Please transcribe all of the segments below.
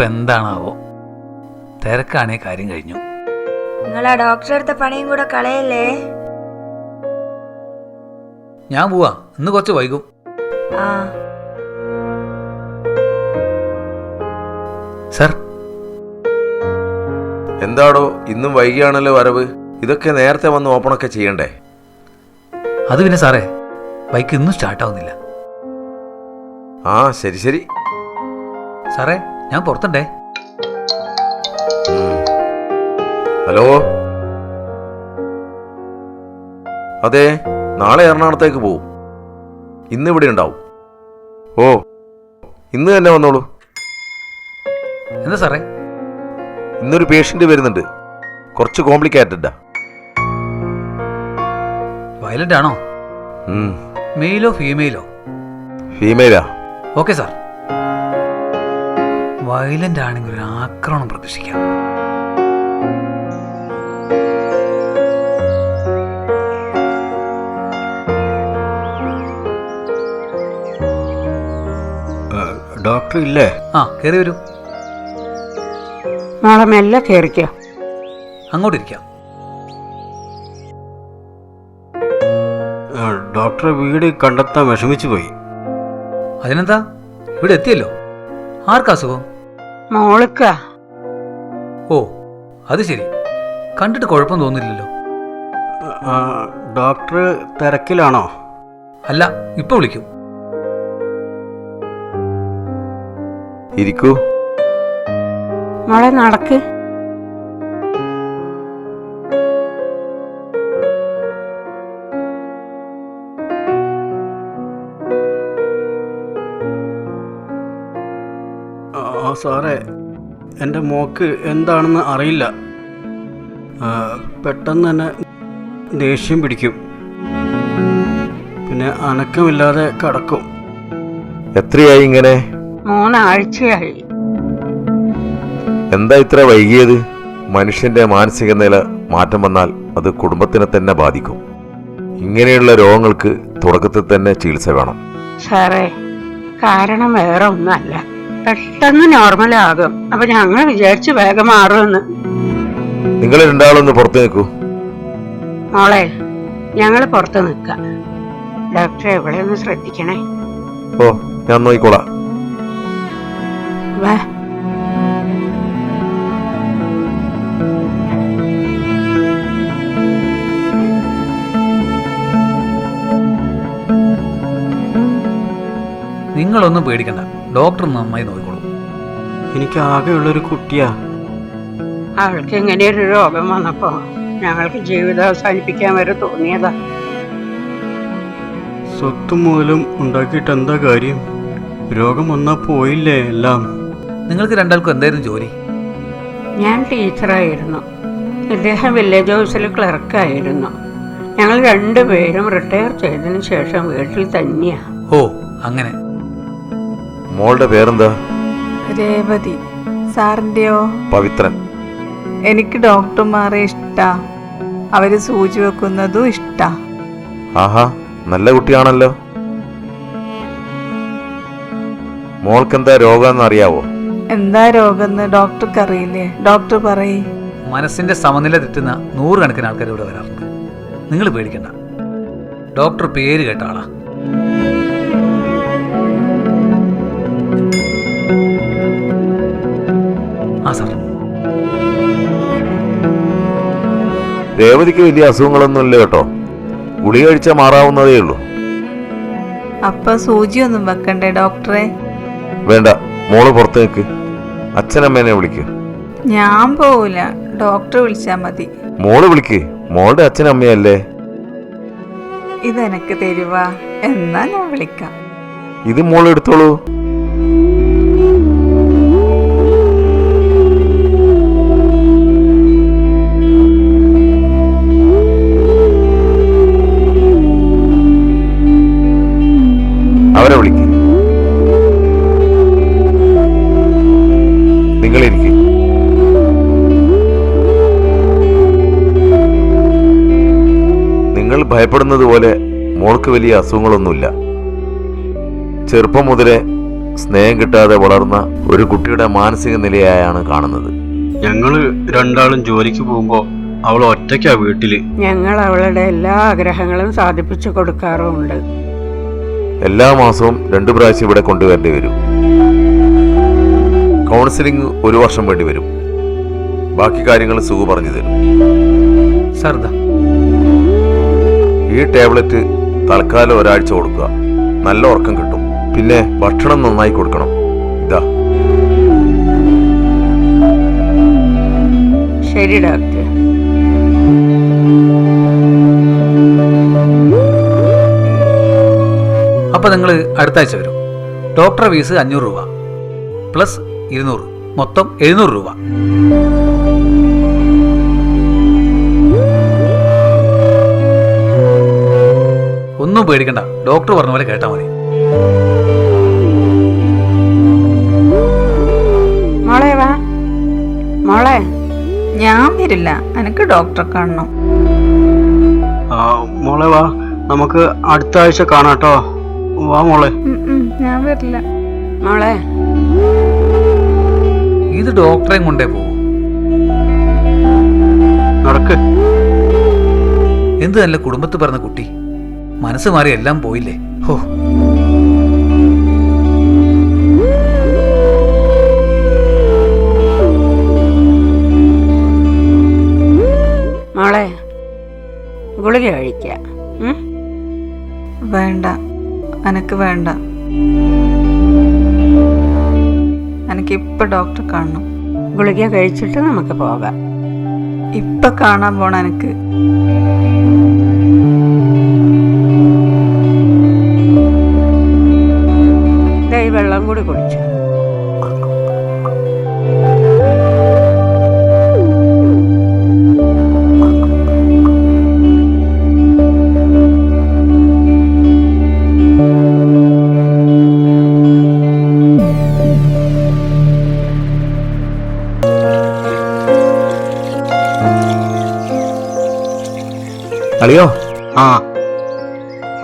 ഇന്നിപ്പോ എന്താണാവോ? തിരക്കാണേ കാര്യം കഴിഞ്ഞു. നിങ്ങൾ ആ ഡോക്ടറെ അടുത്ത പണിയും കൂടെ കളയല്ലേ? ഞാൻ പോവാ. ഇന്ന് കുറച്ച് വൈകും. ആ. സർ. എന്താടോ ഇന്നും വൈകിയാണല്ലോ വരവ്? ഇതൊക്കെ നേരത്തെ വന്ന് ഓപ്പണൊക്കെ ചെയ്യണ്ടേ? അത് പിന്നെ സാറേ ബൈക്ക് ഇന്നും സ്റ്റാർട്ട് ആവുന്നില്ല ആ ശരി ശരി. സാറേ ഞാൻ പുറത്തുണ്ടേ. ഹലോ? അതെ നാളെ എറണാകുളത്തേക്ക് പോവും. ഇന്ന് ഇവിടെ ഉണ്ടാവും. ഓ ഇന്ന് തന്നെ വന്നോളൂ. എന്താ സാറേ? ഇന്നൊരു പേഷ്യന്റ് വരുന്നുണ്ട്. കുറച്ച് കോംപ്ലിക്കേറ്റഡാ വയലന്റ് ആണോ? മെയിലോ ഫീമെയിലോ ഫീമെയിലാ ഓക്കെ സാർ വയലന്റ് ആണെങ്കിൽ ഒരു ആക്രമണം പ്രതീക്ഷിക്കാം. ഡോക്ടർ ഇല്ലേ? ആ കയറി വരൂ. നാളെ മെല്ലെ കയറിക്കോ അങ്ങോട്ടിരിക്കാം. ഡോക്ടറെ വീട് കണ്ടെത്താൻ വിഷമിച്ചു പോയി. അതിനെന്താ? ഇവിടെ എത്തിയല്ലോ. ആർക്കാ അസുഖം? മോൾക്ക. ഓ അത് ശരി. കണ്ടിട്ട് കുഴപ്പം തോന്നില്ലല്ലോ. ഡോക്ടർ തിരക്കിലാണോ? അല്ല ഇപ്പൊ വിളിക്കും. ഇരിക്കൂ. മോളെ നടക്ക്. ആ സാറേ എന്റെ മോക്ക് എന്താണെന്ന് അറിയില്ല. പെട്ടെന്ന് തന്നെ ദേഷ്യം പിടിക്കും. പിന്നെ അനക്കമില്ലാതെ കടക്കും. എത്രയായി ഇങ്ങനെ? മൂന്നാഴ്ചയായി. എന്താ ഇത്ര വൈകിയത്? മനുഷ്യന്റെ മാനസിക നില മാറ്റം വന്നാൽ അത് കുടുംബത്തിനെ തന്നെ ബാധിക്കും. ഇങ്ങനെയുള്ള രോഗങ്ങൾക്ക് തുടക്കത്തിൽ തന്നെ ചികിത്സ വേണം. സാറേ കാരണം വേറെ ഒന്നല്ല പെട്ടെന്ന് നോർമൽ ആകും. അപ്പൊ ഞങ്ങൾ വിചാരിച്ചു വേഗം മാറുമെന്ന്. നിങ്ങൾ രണ്ടാളൊന്ന് പുറത്തു നിൽക്കൂ. മോളെ ഞങ്ങൾ പുറത്ത് നിൽക്കാം. ഡോക്ടറെ ഇവിടെ ഒന്ന് ശ്രദ്ധിക്കണേ. ഓ ഞാൻ നോക്കിക്കോളാം. വാ. നിങ്ങളൊന്നും പേടിക്കണ്ട. ഡോക്ടർ നന്നായി നോക്കിക്കോളൂ. എനിക്ക് ആകെയുള്ളൊരു കുട്ടിയാ. അവൾക്ക് ഇങ്ങനെയൊരു രോഗം വന്നപ്പോ ഞങ്ങൾക്ക് ജീവിതം അവസാനിപ്പിക്കാൻ വരെ തോന്നിയതാ. സ്വത്തും മൂലം ഉണ്ടാക്കിയിട്ട് എന്താ കാര്യം? രോഗം വന്നാ പോയില്ലേ എല്ലാം. നിങ്ങൾക്ക് രണ്ടാൾക്കും എന്തായിരുന്നു ജോലി? ഞാൻ ടീച്ചറായിരുന്നു. ഇദ്ദേഹം വില്ലേജ് ഹൗസിൽ ക്ലർക്കായിരുന്നു. ഞങ്ങൾ രണ്ടുപേരും റിട്ടയർ ചെയ്തതിനു ശേഷം വീട്ടിൽ തന്നെയാ. ഓ അങ്ങനെ. മോളുടെ പേരെന്താ? രേവതി. സാറിന്റെയോ? പവിത്രൻ. എനിക്ക് ഡോക്ടർമാരെ ഇഷ്ടാ. അവർ സൂചി വെക്കുന്നതും ഇഷ്ടാ. ആഹാ നല്ല കുട്ടിയാണല്ലോ. മോൾക്കെന്താ രോഗം അറിയാവോ എന്താ രോഗം ഡോക്ടർക്ക് അറിയില്ലേ ഡോക്ടർ പറയ്. മനസ്സിന്റെ സമനില തെറ്റുന്ന നൂറുകണക്കിന് ആൾക്കാർ ഇവിടെ വരാറുണ്ട്. നിങ്ങൾ പേടിക്കണ്ട. ഡോക്ടർ പേര് കേട്ട ആളാ. ആ സാർ. രേവതിക്ക് വലിയ അസുഖങ്ങളൊന്നും ഇല്ല കേട്ടോ. ഗുളിക കഴിച്ചാൽ മാറാവുന്നതേ ഉള്ളൂ. അപ്പൊ സൂചിയൊന്നും വെക്കണ്ടേ ഡോക്ടറെ? വേണ്ട മോൾ പുറത്ത് നിൽക്ക് അച്ഛനമ്മേനെ വിളിക്ക്. ഞാൻ പോവില്ല ഡോക്ടർ വിളിച്ചാ മതി. മോൾ വിളിക്ക്. മോളുടെ അച്ഛനമ്മയല്ലേ? ഇതെനക്ക് തരുവാ. എന്നാ ഞാൻ വിളിക്കാം. ഇത് മോൾ എടുത്തോളൂ. അവരെ വിളിക്ക് നിങ്ങളിരിക്കും. നിങ്ങൾ ഭയപ്പെടുന്നത് പോലെ മോൾക്ക് വലിയ അസുഖങ്ങളൊന്നുമില്ല. ചെറുപ്പം മുതലേ സ്നേഹം കിട്ടാതെ വളർന്ന ഒരു കുട്ടിയുടെ മാനസിക നിലയായാണ് കാണുന്നത്. ഞങ്ങൾ രണ്ടാളും ജോലിക്ക് പോകുമ്പോ അവൾ ഒറ്റയ്ക്കാ വീട്ടിൽ. ഞങ്ങൾ അവളുടെ എല്ലാ ആഗ്രഹങ്ങളും സാധിപ്പിച്ചു കൊടുക്കാറുമുണ്ട്. എല്ലാ മാസവും രണ്ടു പ്രാവശ്യം ഇവിടെ കൊണ്ടുവരേണ്ടി വരും. കൗൺസിലിംഗ് ഒരു വർഷം വേണ്ടി വരും. ബാക്കി കാര്യങ്ങൾ സുഖു പറഞ്ഞു തരും. സർദ. ഈ ടാബ്ലറ്റ് തൽക്കാലം ഒരാഴ്ച കൊടുക്കുക. നല്ല ഉറക്കം കിട്ടും. പിന്നെ ഭക്ഷണം നന്നായി കൊടുക്കണം. ഇതാ. ശരി ഡോക്ടർ അപ്പോൾ നിങ്ങൾ അടുത്ത ആഴ്ച വരും. ഡോക്ടർ ഫീസ് അഞ്ഞൂറ് രൂപ. പ്ലസ് ഇരുന്നൂറ്. മൊത്തം എഴുന്നൂറ് രൂപ. ഒന്നും പേടിക്കണ്ട. ഡോക്ടർ പറഞ്ഞ പോലെ കേട്ടാൽ മതി. മോളെ വാ. മോളെ ഞാൻ വരില്ല. എനിക്ക് ഡോക്ടറെ കാണണം. ആ മോളെ വാ. നമുക്ക് അടുത്ത ആഴ്ച കാണാട്ടോ. വാ മോളെ. ഞാൻ വരില്ല. മോളെ. ഇത് ഡോക്ടറെയും കൊണ്ടേ പോകും നടക്ക്. എന്ത് നല്ല കുടുംബത്ത് പറഞ്ഞ കുട്ടി. മനസ്സ് മാറി എല്ലാം പോയില്ലേ. ഹോ. മോളെ ഗുളിക കഴിക്കുക വേണ്ട. എനിക്ക് വേണ്ട. എനിക്ക് ഇപ്പൊ ഡോക്ടറെ കാണണം. ഗുളിക കഴിച്ചിട്ട് നമുക്ക് പോകാം. ഇപ്പൊ കാണാൻ പോണ എനിക്ക് വെള്ളം കൂടി കുടിച്ചു. അളിയോ? ആ.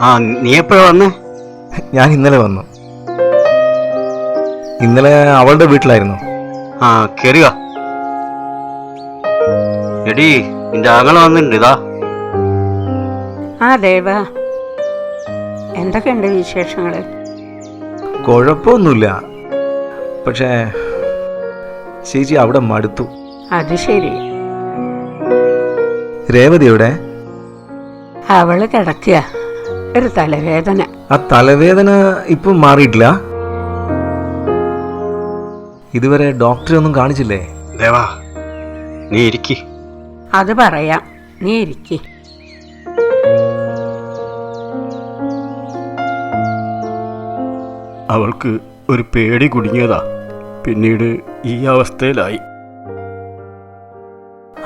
ആ നീ എപ്പോഴാ വന്നേ? ഞാൻ ഇന്നലെ വന്നു. ഇന്നലെ അവളുടെ വീട്ടിലായിരുന്നു. ആ കേറുക എടി നിന്റെ ആങ്ങള വന്നിട്ടുണ്ട് ഇതാ. ആ ദേവ. എന്തൊക്കെയുണ്ട് വിശേഷങ്ങൾ? കുഴപ്പമൊന്നുമില്ല. പക്ഷേ ചേച്ചി അവിടെ മടുത്തു. അത് ശരി. രേവതി അവൾ കിടക്കുക ഒരു തലവേദന. ആ തലവേദന ഇപ്പൊ മാറിയിട്ടില്ല? ഇതുവരെ ഡോക്ടറെ ഒന്നും കാണിച്ചില്ലേ? ദേവാ നീ ഇരിക്കി. അത് പറയാം. നീ ഇരിക്കി. അവൾക്ക് ഒരു പേടി കുടുങ്ങിയതാ. പിന്നീട് ഈ അവസ്ഥയിലായി.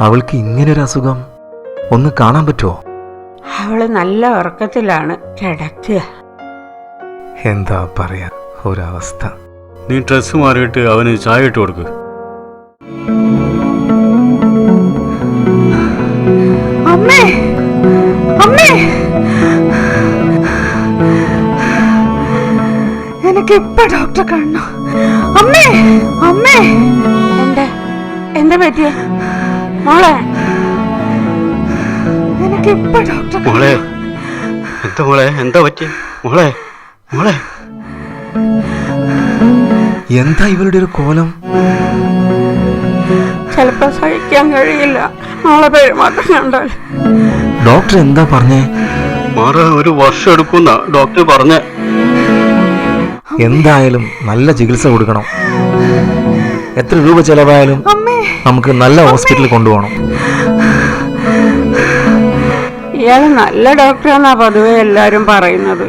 അവൾക്ക് ഇങ്ങനൊരു അസുഖം ഒന്ന് കാണാൻ പറ്റുമോ അവൾ നല്ല ഉറക്കത്തിലാണ് കിടക്കുക. എന്താ പറയാ ഒരവസ്ഥ. നീ ഡ്രസ് മാറിയിട്ട് അവന് ചായ ഇട്ട് കൊടുക്ക്. അമ്മേ അമ്മേ. എനിക്ക് ഇപ്പൊ ഡോക്ടറെ കാണണം. അമ്മേ അമ്മേ. എന്താ? എന്താ പറ്റിയ? മോളെ? മോളെ എന്താ മോളെ എന്താ പറ്റി മോളെ മോളെ. എന്താ ഇവളുടെ ഒരു കോലം? ചിലപ്പോ സഹിക്കാൻ കഴിയില്ല. മോളെ പെരുമാറ്റം കണ്ടാൽ. ഡോക്ടർ എന്താ പറഞ്ഞേ? മാറാൻ ഒരു വർഷം എടുക്കുന്ന ഡോക്ടർ പറഞ്ഞ. എന്തായാലും നല്ല ചികിത്സ കൊടുക്കണം. എത്ര രൂപ ചെലവായാലും അമ്മേ നമുക്ക് നല്ല ഹോസ്പിറ്റലിൽ കൊണ്ടുപോകണം. എനിക്കിപ്പൊ നല്ല ഡോക്ടറാണെന്നാ പൊതുവെ എല്ലാരും പറയുന്നത്.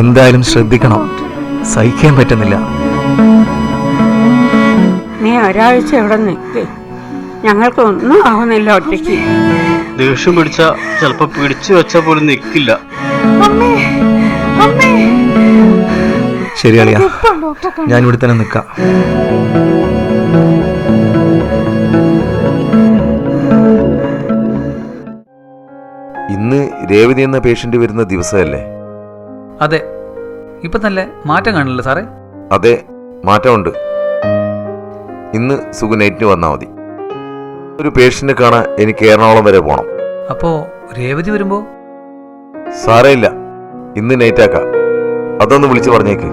എന്തായാലും ശ്രദ്ധിക്കണം. സഹിക്കാൻ പറ്റുന്നില്ല. നീ ഒരാഴ്ച ഇവിടെ നിൽക്ക് ഞങ്ങൾക്ക് ഒന്നും ആവുന്നില്ല ഒറ്റയ്ക്ക്. ദേഷ്യം പിടിച്ച ചിലപ്പോ പിടിച്ചു വെച്ച പോലും നിൽക്കില്ല അമ്മേ അമ്മേ. ശരി അളിയ ഞാൻ ഇവിടെ തന്നെ നിൽക്കാം രേവതി എന്ന പേഷ്യന്റ് വരുന്ന ദിവസമല്ലേ? അതെ. ഇപ്പൊ നല്ല മാറ്റം കാണില്ല സാറേ. അതെ മാറ്റമുണ്ട്. ഇന്ന് സുഖ നൈറ്റിന് വന്നാൽ മതി. ഒരു പേഷ്യന്റ് കാണാൻ എനിക്ക് എറണാകുളം വരെ പോകണം അപ്പോ രേവതി വരുമ്പോൾ സാരമില്ല ഇന്ന് നൈറ്റാക്കാം അതൊന്ന് വിളിച്ചു പറഞ്ഞേക്ക്.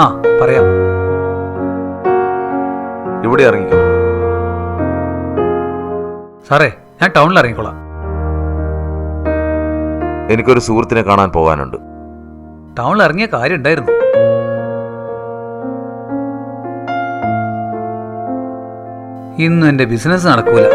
ആ പറയാം. ഇവിടെ ഇറങ്ങിക്കോ. സാറേ ഞാൻ ടൗണിൽ ഇറങ്ങിക്കോളാം. എനിക്കൊരു സുഹൃത്തിനെ കാണാൻ പോകാനുണ്ട്. ടൗണിൽ ഇറങ്ങിയ കാര്യം ഉണ്ടായിരുന്നു ഇന്നും എന്റെ ബിസിനസ് നടക്കൂല.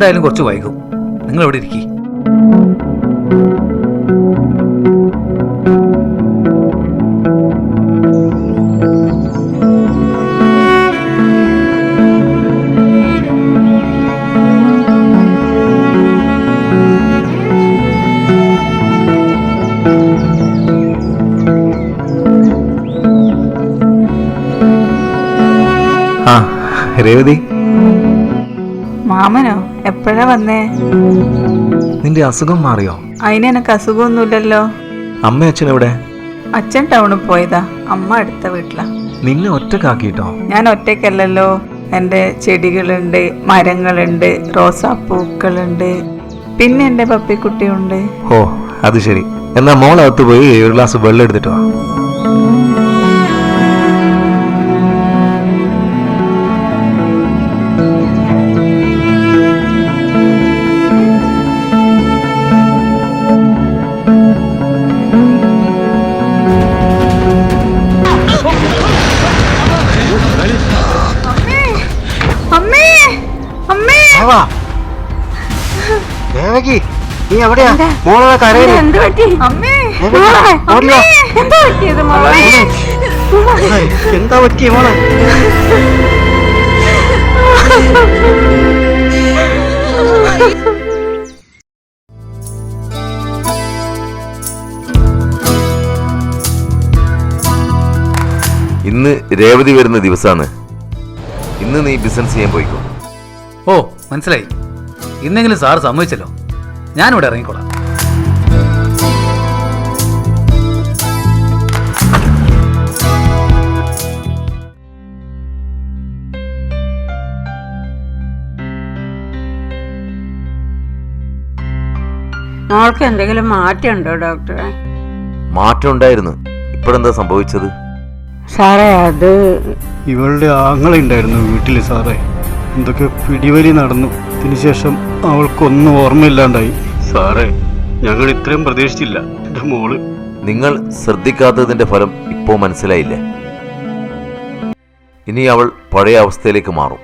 എന്തായാലും കുറച്ച് വൈകും. നിങ്ങൾ ഇവിടെ ഇരിക്കി മാമനോ? എപ്പോഴാ വന്നേ? നിന്റെ അസുഖം മാറിയോ? അതിന് എനക്ക് അസുഖമൊന്നുമില്ലല്ലോ. അമ്മ അച്ഛൻ എവിടെ? അച്ഛൻ ടൗണിൽ പോയതാ. അമ്മ അടുത്ത വീട്ടിലാ. നിന്നെ ഒറ്റക്കാക്കിട്ടോ ഞാൻ ഒറ്റക്കല്ലല്ലോ എന്റെ ചെടികളുണ്ട് മരങ്ങളുണ്ട് റോസാപ്പൂക്കളുണ്ട്. പിന്നെ എന്റെ പപ്പിക്കുട്ടിയുണ്ട്. ഓ അത് ശരി. എന്നാ മോളകത്ത് പോയി ഒരു ഗ്ലാസ് വെള്ളം എടുത്തിട്ടോ ദേവകി നീ എവിടെയാ? മോളെ കരയിൽ. എന്ത് പറ്റി? അമ്മേ. എന്താ പറ്റിയത് മോളെ? ഏയ്, എന്താ പറ്റിയ മോളെ? ഇന്ന് രേവതി വരുന്ന ദിവസാണ്. ഇന്ന് നീ ബിസിനസ് ചെയ്യാൻ പോയിക്കോ. ഓ മനസ്സിലായി. ഇന്നെങ്കിലും സാർ സമ്മതിച്ചല്ലോ. ഞാനിവിടെ ഇറങ്ങിക്കോളാം. മോൾക്ക് എന്തെങ്കിലും മാറ്റമുണ്ടോ ഡോക്ടറെ? മാറ്റം ഉണ്ടായിരുന്നു ഇപ്പോഴെന്താ സംഭവിച്ചത്? സാറേ അത് ഇവളുടെ ആങ്ങളുണ്ടായിരുന്നു വീട്ടിൽ സാറേ. എന്തൊക്കെ പിടിവലി നടന്നു. അതിനുശേഷം അവൾക്കൊന്നും ഓർമ്മയില്ലാണ്ടായി. സാറേ ഞങ്ങൾ ഇത്രയും പ്രതീക്ഷിച്ചില്ല. എന്റെ മോൾ. നിങ്ങൾ ശ്രദ്ധിക്കാത്തതിന്റെ ഫലം ഇപ്പോ മനസ്സിലായില്ലേ? ഇനി അവൾ പഴയ അവസ്ഥയിലേക്ക് മാറും.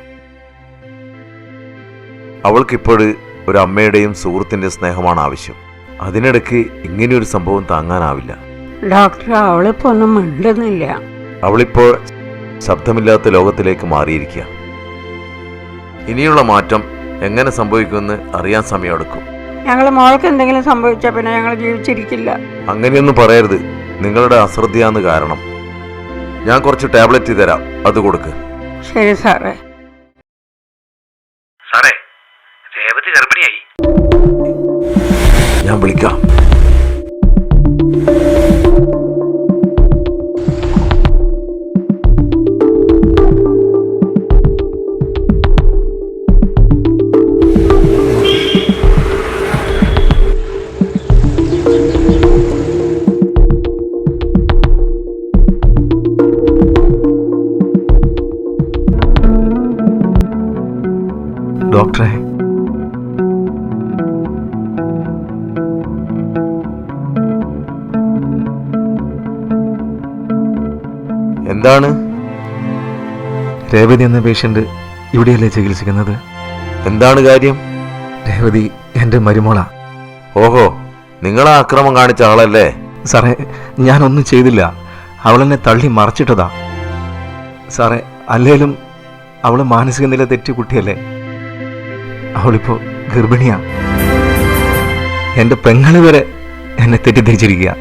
അവൾക്കിപ്പോഴ് ഒരു അമ്മയുടെയും സുഹൃത്തിന്റെ സ്നേഹമാണ് ആവശ്യം. അതിനിടയ്ക്ക് ഇങ്ങനെയൊരു സംഭവം താങ്ങാനാവില്ല. ഡോക്ടർ അവളിപ്പോ ഒന്നും മിണ്ടുന്നില്ല. അവളിപ്പോൾ ശബ്ദമില്ലാത്ത ലോകത്തിലേക്ക് മാറിയിരിക്കുക ഇനിയുള്ള മാറ്റം എങ്ങനെ സംഭവിക്കുമെന്ന് അറിയാൻ സമയമെടുക്കും. ഞങ്ങൾ മോൾക്ക് എന്തെങ്കിലും സംഭവിച്ചാൽ പിന്നെ ഞങ്ങൾ ജീവിച്ചിരിക്കില്ല. അങ്ങനെയൊന്നും പറയരുത്. നിങ്ങളുടെ അശ്രദ്ധയാന്ന് കാരണം. ഞാൻ കുറച്ച് ടാബ്ലറ്റ് തരാം. അത് കൊടുക്ക്. ശരി സാറേ. സാറേ രേവതി ഗർഭിണിയായി. ഞാൻ വിളിക്കാം. എന്താണ്? രേവതി എന്ന പേഷ്യന്റ് ഇവിടെയല്ലേ ചികിത്സിക്കുന്നത്? എന്താണ് കാര്യം? രേവതി എന്റെ മരുമോള. ഓഹോ നിങ്ങളാ അക്രമം കാണിച്ച ആളല്ലേ? സാറേ ഞാനൊന്നും ചെയ്തില്ല. അവളെന്നെ തള്ളി മറച്ചിട്ടതാ. സാറേ അല്ലേലും അവൾ മാനസിക നില തെറ്റി കുട്ടിയല്ലേ? അവളിപ്പോ ഗർഭിണിയാ. എന്റെ പെങ്ങൾ വരെ എന്നെ തെറ്റിദ്ധരിച്ചിരിക്കുക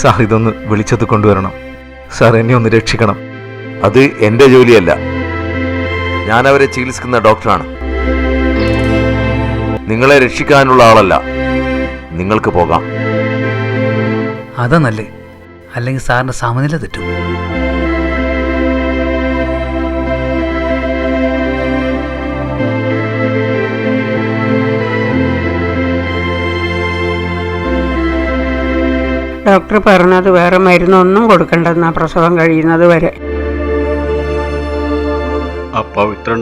സാർ ഇതൊന്ന് വെളിച്ചത്ത് കൊണ്ടുവരണം. സാർ എന്നെ ഒന്ന് രക്ഷിക്കണം. അത് എന്റെ ജോലിയല്ല. ഞാൻ അവരെ ചികിത്സിക്കുന്ന ഡോക്ടറാണ്. നിങ്ങളെ രക്ഷിക്കാനുള്ള ആളല്ല. നിങ്ങൾക്ക് പോകാം. അതാ നല്ലേ. അല്ലെങ്കിൽ സാറിന്റെ സമനില തെറ്റും. ഡോക്ടർ പറഞ്ഞത് വേറെ മരുന്നൊന്നും കൊടുക്കണ്ടെന്നാ പ്രസവം കഴിയുന്നത് വരെ.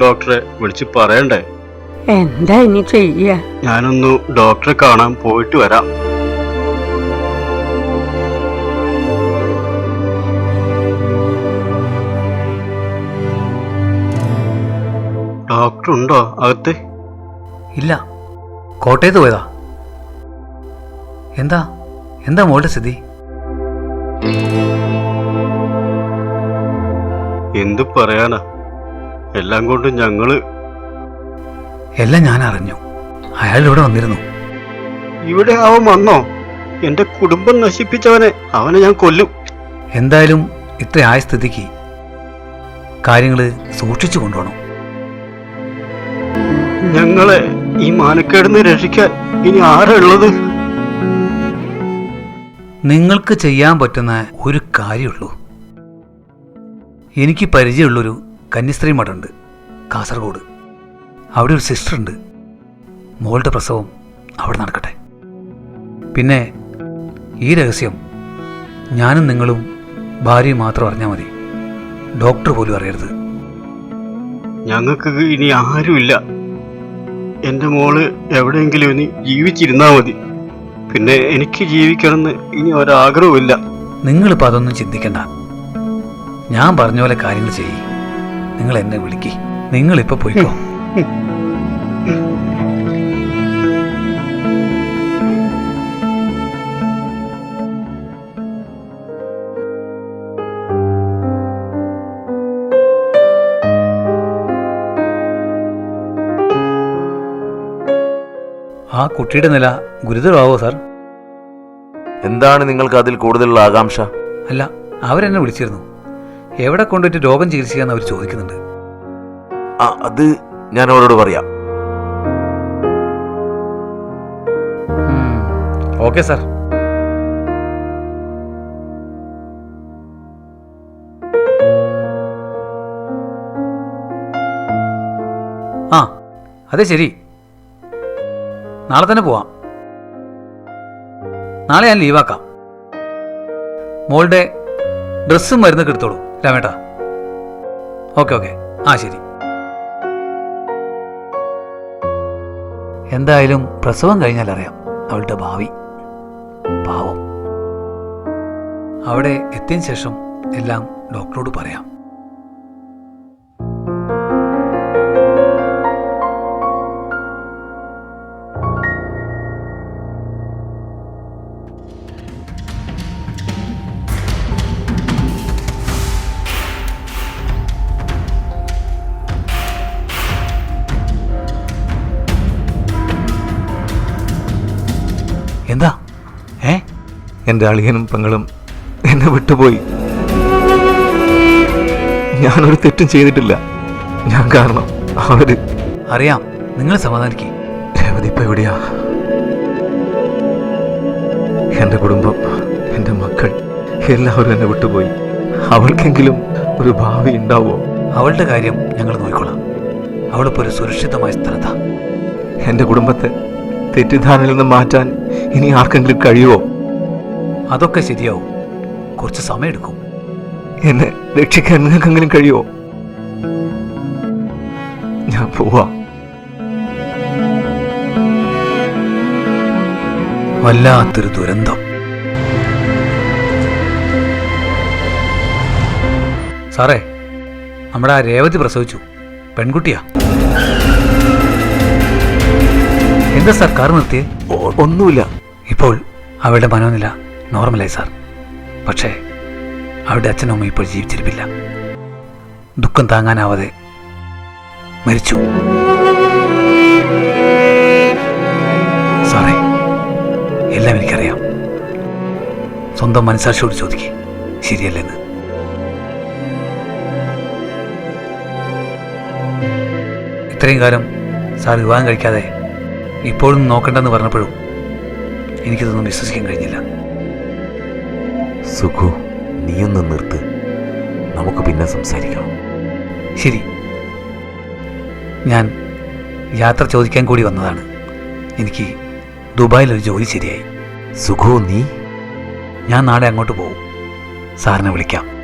ഡോക്ടറെ വിളിച്ച് പറയണ്ടേ? എന്താ ഇനി ചെയ്യ? ഞാനൊന്ന് ഡോക്ടറെ കാണാൻ പോയിട്ട് വരാം. ഡോക്ടർ ഉണ്ടോ അകത്ത്? ഇല്ല. കോട്ടയത്ത് പോയതാ. എന്താ? എന്താ മോളുടെ സ്ഥിതി? എന്തു പറയാനാ? എല്ലാം കൊണ്ട് ഞങ്ങൾ എല്ലാം ഞാൻ അറിഞ്ഞു. അയാൾ ഇവിടെ വന്നിരുന്നു. ഇവിടെ അവൻ വന്നോ? എന്റെ കുടുംബം നശിപ്പിച്ചവനെ അവനെ ഞാൻ കൊല്ലും. എന്തായാലും ഇത്ര ആയ സ്ഥിതിക്ക് കാര്യങ്ങൾ സൂക്ഷിച്ചു കൊണ്ടുപോകണം. ഞങ്ങളെ ഈ മാനക്കേടുന്ന് രക്ഷിക്കാൻ ഇനി ആരുള്ളത് ഉള്ളത്? നിങ്ങൾക്ക് ചെയ്യാൻ പറ്റുന്ന ഒരു കാര്യമുള്ളൂ. എനിക്ക് പരിചയമുള്ളൊരു കന്യസ്ത്രീ മഠമുണ്ട് കാസർഗോഡ്. അവിടെ ഒരു സിസ്റ്റർ ഉണ്ട് മോളുടെ പ്രസവം അവിടെ നടക്കട്ടെ. പിന്നെ ഈ രഹസ്യം ഞാനും നിങ്ങളും ഭാര്യയും മാത്രം അറിഞ്ഞാൽ മതി. ഡോക്ടർ പോലും അറിയരുത്. ഞങ്ങൾക്ക് ഇനി ആരുമില്ല. എന്റെ മോൾ എവിടെയെങ്കിലും ഇനി ജീവിച്ചിരുന്നാൽ മതി. പിന്നെ എനിക്ക് ജീവിക്കണമെന്ന് ഇനി ഒരാഗ്രഹമില്ല നിങ്ങളിപ്പോൾ അതൊന്നും ചിന്തിക്കണ്ട. ഞാൻ പറഞ്ഞ പോലെ കാര്യങ്ങൾ ചെയ്യ്. നിങ്ങൾ എന്നെ വിളിക്ക്. നിങ്ങളിപ്പോൾ പോയിക്കോ. ആ കുട്ടിയുടെ നില ഗുരുതരമാവോ സാർ? എന്താണ് നിങ്ങൾക്ക് അതിൽ കൂടുതലുള്ള ആകാംക്ഷ? അല്ല അവരെന്നെ വിളിച്ചിരുന്നു. എവിടെ കൊണ്ടുപോയിട്ട് രോഗം ചികിത്സിക്കാന്ന് അവർ ചോദിക്കുന്നുണ്ട്. ആ അത് ഞാൻ അവരോട് പറയാം. Okay sir. ആ അതെ ശരി. നാളെ തന്നെ പോവാം. നാളെ ഞാൻ ലീവാക്കാം. മോളുടെ ഡ്രസ്സും മരുന്നൊക്കെ എടുത്തോളൂ രാമേട്ടാ. Okay okay. ആ ശരി. എന്തായാലും പ്രസവം കഴിഞ്ഞാൽ അറിയാം അവളുടെ ഭാവി. പാവം. അവിടെ എത്തിയ ശേഷം എല്ലാം ഡോക്ടറോട് പറയാം. എന്റെ അളിയനും പെങ്ങളും എന്നെ വിട്ടുപോയി. ഞാനൊരു തെറ്റും ചെയ്തിട്ടില്ല. ഞാൻ കാരണം അവർ അറിയാം. നിങ്ങൾ സമാധാനിക്കേ. രേവതി ഇപ്പൊ എവിടെയാ? എന്റെ കുടുംബം എന്റെ മക്കൾ എല്ലാവരും എന്നെ വിട്ടുപോയി. അവൾക്കെങ്കിലും ഒരു ഭാവി ഉണ്ടാവോ? അവളുടെ കാര്യം ഞങ്ങൾ നോക്കിക്കൊള്ളാം അവളിപ്പോൾ ഒരു സുരക്ഷിതമായ സ്ഥലത്താണ് എന്റെ കുടുംബത്തെ തെറ്റിദ്ധാരണയിൽ നിന്ന് മാറ്റാൻ ഇനി ആർക്കെങ്കിലും കഴിയുമോ അതൊക്കെ ശരിയാവും. കുറച്ച് സമയമെടുക്കും എന്നെ രക്ഷിക്കാൻ നിങ്ങൾക്കെങ്കിലും കഴിയുമോ? ഞാൻ പോവാ. വല്ലാത്തൊരു ദുരന്തം. സാറേ നമ്മുടെ ആ രേവതി പ്രസവിച്ചു. പെൺകുട്ടിയാ. എന്താ സാർ കാർ നിർത്തിയേ? ഒന്നുമില്ല. ഇപ്പോൾ അവളുടെ മനോനില നോർമലായി സാർ. പക്ഷേ അവിടെ അച്ഛനും അമ്മയും ഇപ്പോൾ ജീവിച്ചിരിപ്പില്ല. ദുഃഖം താങ്ങാനാവാതെ മരിച്ചു. സാറേ എല്ലാം എനിക്കറിയാം. സ്വന്തം മനസാക്ഷിയോട് ചോദിക്കേ. ശരിയല്ലെന്ന്. ഇത്രയും കാലം സാർ വിവാഹം കഴിക്കാതെ ഇപ്പോഴും നോക്കണ്ടെന്ന് പറഞ്ഞപ്പോഴും എനിക്കിതൊന്നും വിശ്വസിക്കാൻ കഴിഞ്ഞില്ല. സുഖു നീയൊന്ന് നിർത്ത്. നമുക്ക് പിന്നെ സംസാരിക്കാം. ശരി. ഞാൻ യാത്ര ചോദിക്കാൻ കൂടി വന്നതാണ്. എനിക്ക് ദുബായിൽ ഒരു ജോലി ശരിയായി. സുഖു നീ? ഞാൻ നാളെ അങ്ങോട്ട് പോകും സാറിനെ വിളിക്കാം.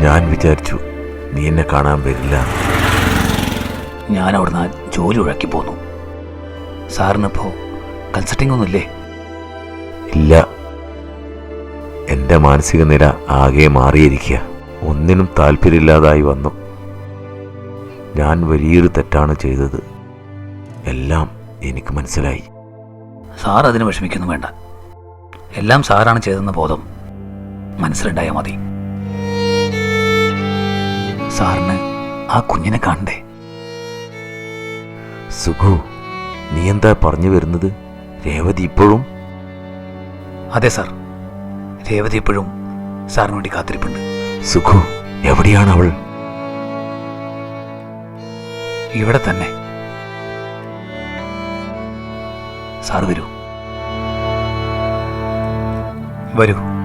ഞാൻ വിചാരിച്ചു നീ എന്നെ കാണാൻ വരില്ല. ഞാൻ അവിടുന്ന് ജോലി ഒഴക്കി പോന്നു. സാറിനിപ്പോൾ കൺസൾട്ടിംഗ് ഒന്നുമില്ലേ? ഇല്ല. എന്റെ മാനസിക നില ആകെ മാറിയിരിക്കുക. ഒന്നിനും താല്പര്യമില്ലാതായി വന്നു. ഞാൻ വലിയൊരു തെറ്റാണ് ചെയ്തത്. എല്ലാം എനിക്ക് മനസ്സിലായി. സാർ അതിന് വിഷമിക്കൊന്നും വേണ്ട. എല്ലാം സാറാണ് ചെയ്തതെന്ന ബോധം മനസ്സിലുണ്ടായാൽ മതി. സാറിന് ആ കുഞ്ഞിനെ കാണണ്ടേ? സുഖു നീ എന്താ പറഞ്ഞു വരുന്നത്? രേവതി ഇപ്പോഴും? അതെ സാർ. രേവതി ഇപ്പോഴും സാറിന് വേണ്ടി കാത്തിരിപ്പുണ്ട്. സുഖു എവിടെയാണ് അവൾ? ഇവിടെ തന്നെ. സാർ വരൂ. വരൂ.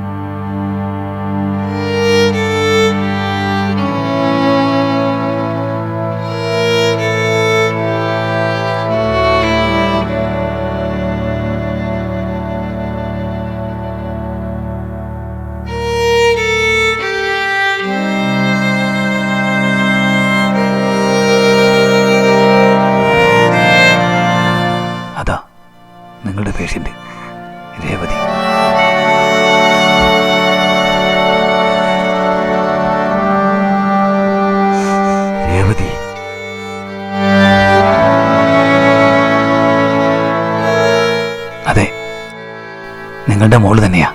നിങ്ങളുടെ മോൾ തന്നെയാ.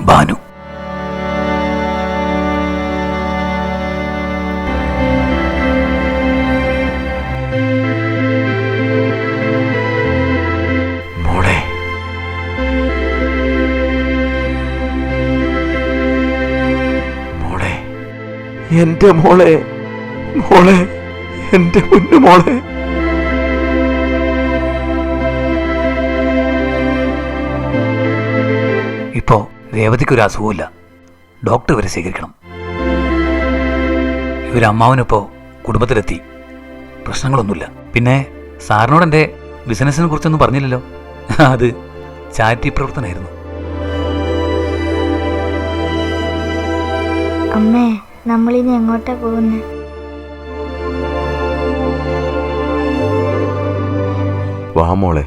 ബാനു. എന്റെ മോളെ. മോളെ. എന്റെ മുന്നു മോളെ. ഇപ്പോ രേവതിക്ക് ഒരു അസുഖമില്ല ഡോക്ടർ ഇവരെ സ്വീകരിക്കണം. ഇവരമ്മാവനിപ്പോ കുടുംബത്തിലെത്തി. പ്രശ്നങ്ങളൊന്നുമില്ല. പിന്നെ സാറിനോട് എന്റെ ബിസിനസ്സിനെ കുറിച്ചൊന്നും പറഞ്ഞില്ലല്ലോ. അത് ചാരിറ്റി പ്രവർത്തനമായിരുന്നു. അമ്മേ നമ്മളിനി എങ്ങോട്ടാ പോകുന്നത് വാ മോളെ.